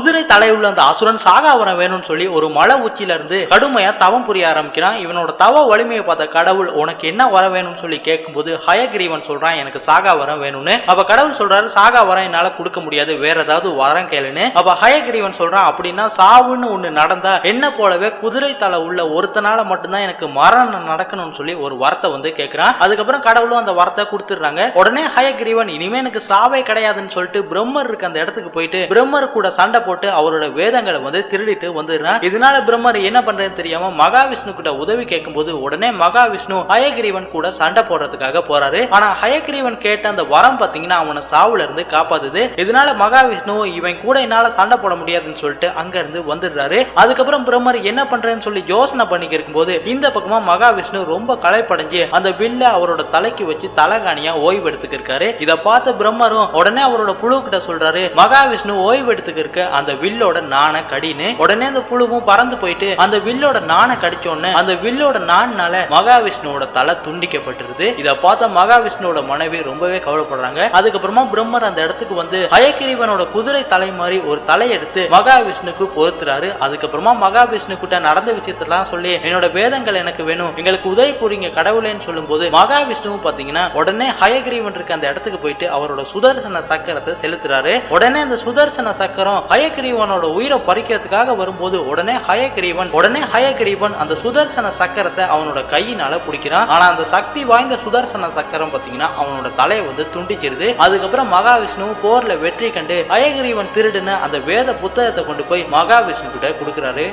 子連 தலை உள்ள அந்த அசுரன் சாகாவரம் வேணும்னு சொல்லி ஒரு மலை உச்சியில இருந்து கடுமையா தவம் புரிய ஆரம்பிக்கிறான். இவனோட தவ வலிமையை பார்த்த கடவுள் உனக்கு என்ன வர வேணும்னு சொல்லி கேட்கும்போது ஹயகிரீவன் சொல்றான் எனக்கு சாகா வரம் வேணும்னு. அப்ப கடவுள் சொல்றாரு சாகா வரம் என்னால கொடுக்க முடியாது வேற ஏதாவது வரம் கேளுன்னு. அப்ப ஹயகிரீவன் சொல்றான் அப்படின்னா சாவுன்னு ஒண்ணு நடந்தா என்ன போலவே குதிரை தலை உள்ள ஒருத்தனால மட்டும்தான் எனக்கு மரணம் நடக்கணும்னு சொல்லி ஒரு வரத்தை வந்து கேட்கிறான் அதுக்கப்புறம் கடவுளும் அந்த வரத்தை கொடுத்துடுறாங்க. உடனே ஹயகிரீவன் இனிமே எனக்கு சாவே கிடையாதுன்னு சொல்லிட்டு பிரம்மர் இருக்க அந்த இடத்துக்கு போயிட்டு பிரம்மர் கூட சண்டை போட்டு அவரோட வேதங்களை வந்து திருடிட்டு வந்துடுறான் இதனால பிரம்மர் என்ன பண்றதுன்னு தெரியாம மகாவிஷ்ணு கிட்ட உதவி கேட்கும்போது உடனே மகாவிஷ்ணு ஹயகிரீவன் கூட சண்டை போடுறதுக்காக போறாரு. ஆனா ஹயகிரீவன் கேட்ட அந்த வரம் பாத்தீங்கன்னா அவனை சாவுல இருந்து காப்பாத்துது. இதனால மகாவிஷ்ணு இவன் கூட என்னால சண்டை போட முடியாதுன்னு சொல்லிட்டு அங்க இருந்து வந்துடுறாரு. அதுக்கப்புறம் பிரம்மர் என்ன பண்றேன்னு சொல்லி யோசனை பண்ணிக்க இருக்கும்போது இந்த பக்கமா மகாவிஷ்ணு ரொம்ப களைப்படைஞ்சு அந்த வில்ல அவரோட தலைக்கு வச்சு தலகாணியா ஓய்வு எடுத்துக்க இருக்காரு. இத பார்த்த பிரம்மரும் உடனே அவரோட புழு கிட்ட சொல்றாரு மகாவிஷ்ணு ஓய்வு எடுத்துக்க இருக்க அந்த வில்லோட நாணை கடின்னு உடனே அந்த புழுவும் பறந்து போயிட்டு அந்த வில்லோட நாணை கடிச்ச உடனே அந்த வில்லோட நான்னால மகாவிஷ்ணுவோட தலை துண்டிக்கப்பட்டிருது. இதை பார்த்த மகாவிஷ்ணுவோட மனைவி ரொம்பவே கவலைப்படுறாங்க. அதுக்கப்புறமா பிரம்மர் அந்த இடத்துக்கு வந்து அயக்கிரிவனோட குதிரை தலை மாதிரி ஒரு தலை எடுத்து மகாவிஷ்ணுக்கு பொருத்துறாரு அதுக்கப்புறமா மகாவிஷ்ணு கிட்ட நடந்த விஷயத்தெல்லாம் சொல்லி என்னோட வேதங்கள் எனக்கு வேணும். எங்களுக்கு உதவி புரிங்க கடவுளேன்னு சொல்லும் போது மகாவிஷ்ணுவும் பாத்தீங்கன்னா உடனே ஹயகிரீவன் இருக்க அந்த இடத்துக்கு போயிட்டு அவரோட சுதர்சன சக்கரத்தை செலுத்துறாரு. உடனே அந்த சுதர்சன சக்கரம் ஹயகிரீவனோட உயிரை பறிக்கிறதுக்காக வரும்போது உடனே ஹயகிரீவன் உடனே ஹயகிரீவன் அந்த சுதர்சன சக்கரத்தை அவனோட கையினால பிடிக்கிறான். ஆனா அந்த சக்தி வாய்ந்த சுதர்சன சக்கரம் பாத்தீங்கன்னா அவனோட தலையை வந்து துண்டிச்சிருது. அதுக்கப்புறம் மகாவிஷ்ணு போர்ல வெற்றி கண்டு ஹயகிரீவன் திருடுன அந்த வேத புத்தகத்தை கொண்டு போய் மகாவிஷ்ணு கிட்ட கொடுக்குறாரு.